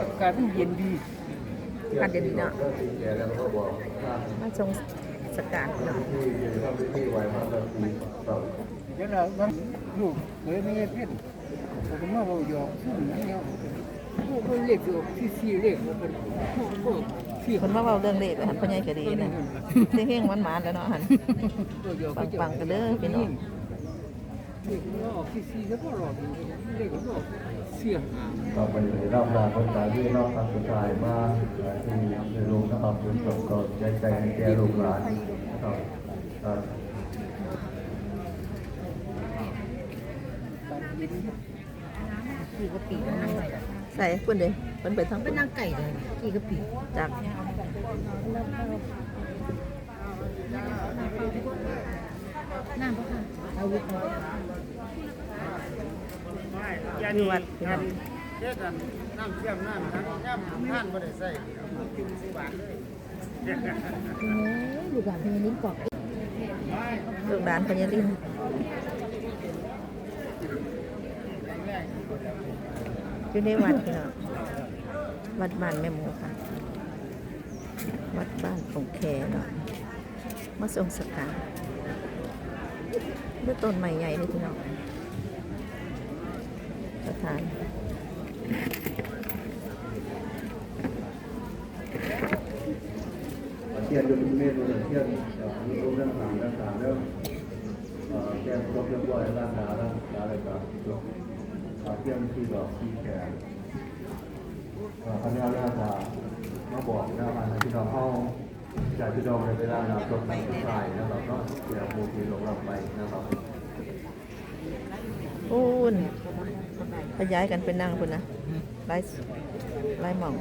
อากาศมันเย็นดีอากาศเย็นดีเนาะแกแล้วก็บอกท่านมาทรงสการเนาะที่อยู่ทำพิธีไว้มาตั้งปีสองเดี๋ยวเราวันลูกเคยไม่ได้เพ่นผมก็มาบอกหยอกซึ่งนั่นเนี่ยพวกมันเรียกอยู่ที่สี่เรียกว่าเป็นพวกพวกที่คนมาเว้าเรื่องเลขหันพ่อใหญ่ก็ดีนะเฮงๆหวานๆแล้วเนาะหันตัวหยอกปังๆกันเด้อพี่น้องเรียกว่าออกที่สี่แล้วก็รออยู่เรียกว่า เสียงอ่างต่อไปในรอบรางคนตายที่รอบครั้งสุดท้ายมาที่ในโรงนะครับคุณสมก็ใจใจให้แก่ลูกหลานนะครับครับกี่กะปิมันนั่งไก่ใส่เพิ่นเด้เพิ่นไปทางเป็นนั่งไก่เลยกี่กะปิจากน้ำปะค่ะเอาวุ้น มาอยู่วัดพี่น้องเด็ดกันน้ำเชื่อมน้ำทั้งน้ำท่านไม่ได้ใส่กินสิบบาทเลยโอ้ยอยู่แบบเป็นลิ้นกอกลูกหลานพ่อใหญ่ลินอยู่ในวัดพี่น้องวัดบ้านแม่หมูค่ะ วัดบ้านของแคเนาะมาทรงสการด้วยต้นไม้ใหญ่เลยพี่น้อง สถาน เทียนดูเมฆดูเทียนมีรูปเรื่องต่างเรื่องต่างเรื่องแก้ครบเรียบร้อยร่างกายร่างกายอะไรต่างเทียนที่ดอกที่แก่พระเจ้าเรื่องมาบอกนะมาที่เราเข้าจากที่เราในเวลาเราจบในสายแล้วเราก็เสียโมูทีลงเราไปนะครับปูน ขยายกันเป็นนั่งคุณนะไล่ไล่หม่อง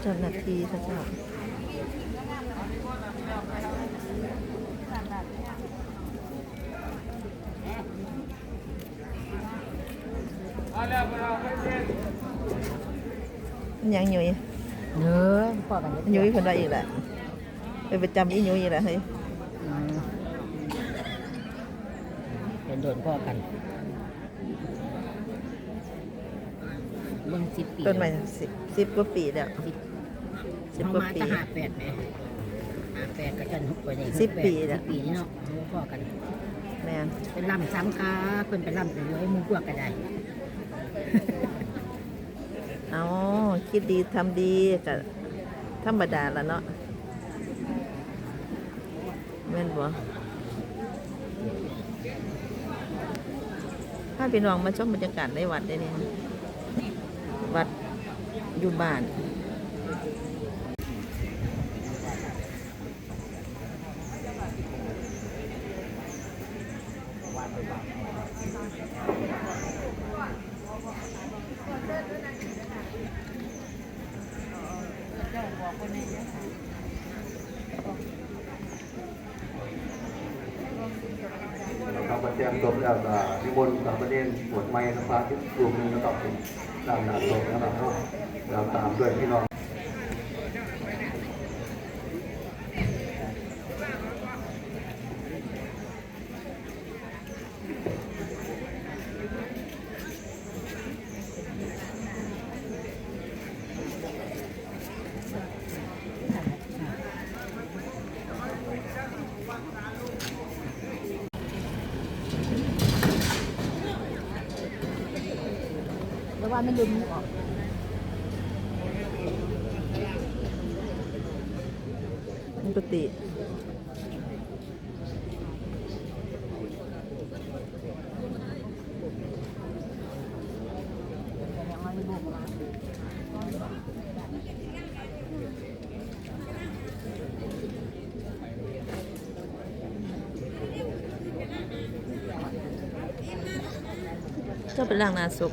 เจ้าหน้าที่พระเจ้า ยังอยู่อีกเนื้อพอกันอยู่อีกคนละอีกแหละไปประจำอีอยู่อีกแหละเฮ้ยเป็นโดนพ่อกันเบิ่งสิบปีต้นไม้สิบสิบกว่าปีแล้วสิบเขากว่ามาปีจะหาแปดไหมหาแปดก็จะหุบไปเลยสิบปีแล้สิวบปีนี่เนาะเขาพ่อกันแม่นเป็นลำซ้ำค้าเพิ่นเป็นลำแต่ย้อยมูกวกก็ได้ เอาคิดดีทำดีก็ธรรมดาละเนาะแม่นบ่ถ้าพี่น้องมาชมบรรยากาศในวัดได้เนี่ยวัดอยู่บ้านเราประเตรียมจบแล้วก็ที่บนกับประเด็นปวดไม้นะครับที่กลุ่มนึงนะครับเป็นด้านหน้าจบนะครับเราตามด้วยพี่น้อง ว่าไม่ลืมออกปกติเจ้าเป็นร่างนาศพ